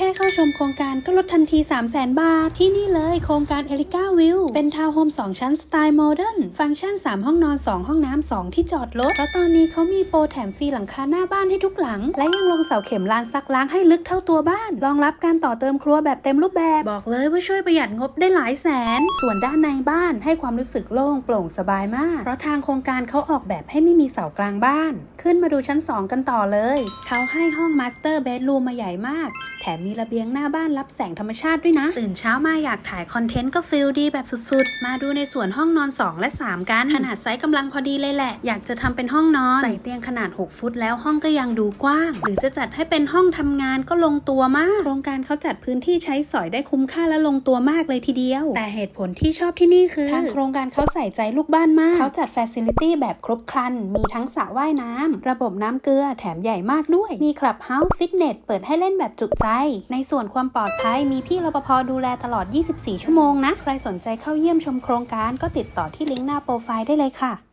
แค่เข้าชมโครงการก็ลดทันที 3 0 0แสนบาท ที่นี่เลยโครงการเอลิก้าวิวเป็นทาวน์โฮม 2 ชั้นสไตล์โมเดิร์นฟังก์ชัน 3 ห้องนอน 2 ห้องน้ำ 2 ที่จอดรถเพราะตอนนี้เขามีโปรแถมฟรีหลังคาหน้าบ้านให้ทุกหลัง และยังลงเสาเข็มลานซักล้างให้ลึกเท่าตัวบ้าน รองรับการต่อเติมครัวแบบเต็มรูปแบบ บอกเลยว่าช่วยประหยัดงบได้หลายแสน ส่วนด้านในบ้านให้ความรู้สึกโล่งโปร่งสบายมาก เพราะทางโครงการเขาออกแบบให้ไม่มีเสากลางบ้าน ขึ้นมาดูชั้น 2 กันต่อเลยเขาให้ห้องมาสเตอร์เบดรูมมาใหญ่มาก มมีระเบียงหน้าบ้านรับแสงธรรมชาติด้วยนะ ตื่นเช้ามาอยากถ่ายคอนเทนต์ก็ฟิลดีแบบสุดๆ มาดูในส่วนห้องนอน 2 และ 3 กัน ขนาดไซส์กำลังพอดีเลยแหละ อยากจะทำเป็นห้องนอน ใส่เตียงขนาด 6 ฟุตแล้วห้องก็ยังดูกว้าง หรือจะจัดให้เป็นห้องทำงานก็ลงตัวมาก โครงการเขาจัดพื้นที่ใช้สอยได้คุ้มค่าและลงตัวมากเลยทีเดียว แต่เหตุผลที่ชอบที่นี่คือทางโครงการเขาใส่ใจลูกบ้านมากเขาจัด f ฟ c i ลิตี้แบบครบครัน มีทั้งสระว่ายน้ำระบบน้ำเกลือแถมใหญ่มากด้วย มีคลับเฮาส์ฟิตเนสเปิดให้เล่นแบบจุใจในส่วนความปลอดภัยมีพี่รปภดูแลตลอด 24 ชั่วโมงนะ ใครสนใจเข้าเยี่ยมชมโครงการก็ติดต่อที่ลิงก์หน้าโปรไฟล์ได้เลยค่ะ